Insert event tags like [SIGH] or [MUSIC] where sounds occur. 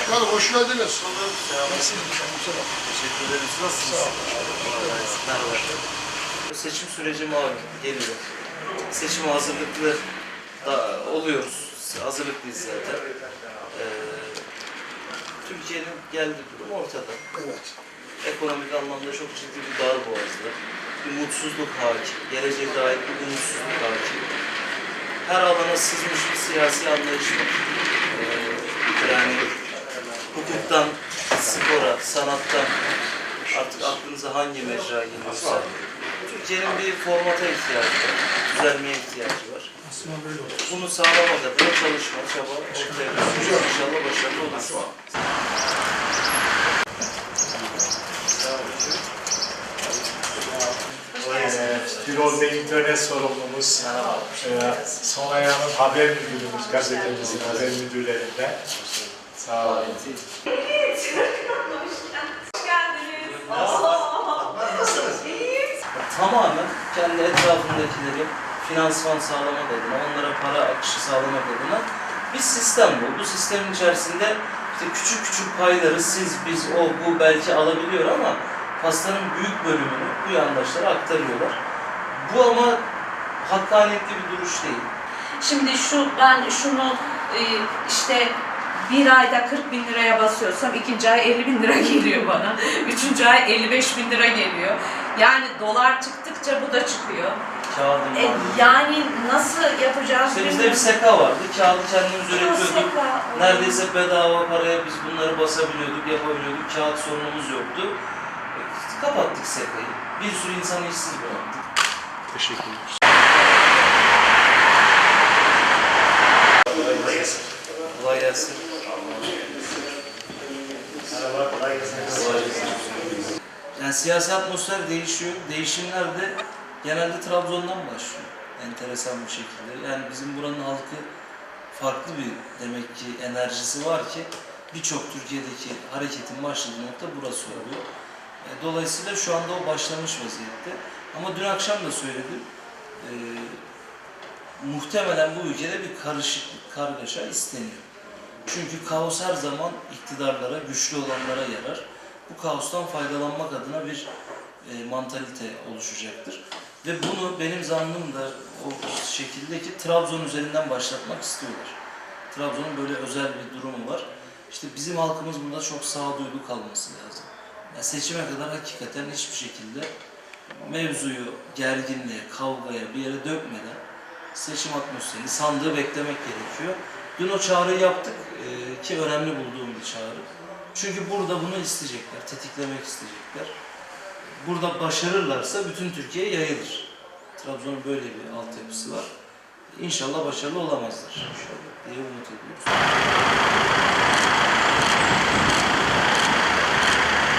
Başkanım hoş geldiniz. Teşekkür ederiz. Nasılsınız? Seçim süreci malum geliyor. Seçim hazırlıklı da oluyoruz. Hazırlıklıyız zaten. Ee, Türkiye'nin geldiği durum ortada. Evet. Ekonomik anlamda çok ciddi bir darboğazda. Bir mutsuzluk hakim. Geleceğe dair bir umutsuzluk hakim. Her alana sızmış bir siyasi anlayış var. Ee, yani hukuktan, spora, sanattan artık aklınıza hangi mecra geliyorsa Türkiye'nin bir formata ihtiyacı var, düzelmeye ihtiyacı var. Bunu sağlamak adına çalışma, çaba ortaya. İnşallah başarılı oluruz. Ee, Birol Bey internet sorumlumuz, Merhaba. ee, Son Ayağı'nın haber müdürümüz, gazetemizin haber müdürlerinden. Sağ olun. Tamamen kendi etrafındakileri finansman sağlamak adına, onlara para akışı sağlamak adına bir sistem bu. Bu sistemin içerisinde işte küçük küçük payları siz, biz, o, bu belki alabiliyor ama pastanın büyük bölümünü bu yandaşlara aktarıyorlar. Bu ama hakkaniyetli bir duruş değil. Şimdi şu ben şunu e, işte bir ayda 40 bin liraya basıyorsam ikinci ay 50 bin lira [LAUGHS] geliyor bana. Üçüncü ay 55 bin lira geliyor. Yani dolar çıktıkça bu da çıkıyor. Kağıdın E, yani nasıl yapacağız İşte bizde bir bilmiyorum. seka vardı. Kağıdı kendimiz üretiyorduk. Seka. Neredeyse bedava paraya biz bunları basabiliyorduk, yapabiliyorduk. Kağıt sorunumuz yoktu. E, Kapattık sekayı. Bir sürü insanı işsiz bıraktık. Merhaba, kolay gelsin. Yani siyasi atmosfer değişiyor. Değişimler de genelde Trabzon'dan başlıyor. Enteresan bir şekilde. Yani bizim buranın halkı farklı bir demek ki enerjisi var ki birçok Türkiye'deki hareketin başladığı nokta burası oluyor. E, Dolayısıyla şu anda o başlamış vaziyette. Ama dün akşam da söyledim. e, muhtemelen bu ülkede bir karışıklık, kargaşa isteniyor. Çünkü kaos her zaman iktidarlara, güçlü olanlara yarar. Bu kaostan faydalanmak adına bir e, mantalite oluşacaktır. Ve bunu benim zannım da o şekilde ki Trabzon üzerinden başlatmak istiyorlar. Trabzon'un böyle özel bir durumu var. İşte bizim halkımız bunda çok sağduyulu kalması lazım. Yani seçime kadar hakikaten hiçbir şekilde mevzuyu gerginliğe, kavgaya bir yere dökmeden seçim atmosferini, sandığı beklemek gerekiyor. Dün o çağrıyı yaptık e, ki önemli bulduğum bir çağrı. Çünkü burada bunu isteyecekler, tetiklemek isteyecekler. Burada başarırlarsa bütün Türkiye'ye yayılır. Trabzon'un böyle bir altyapısı var. İnşallah başarılı olamazlar. İnşallah diye umut ediyoruz.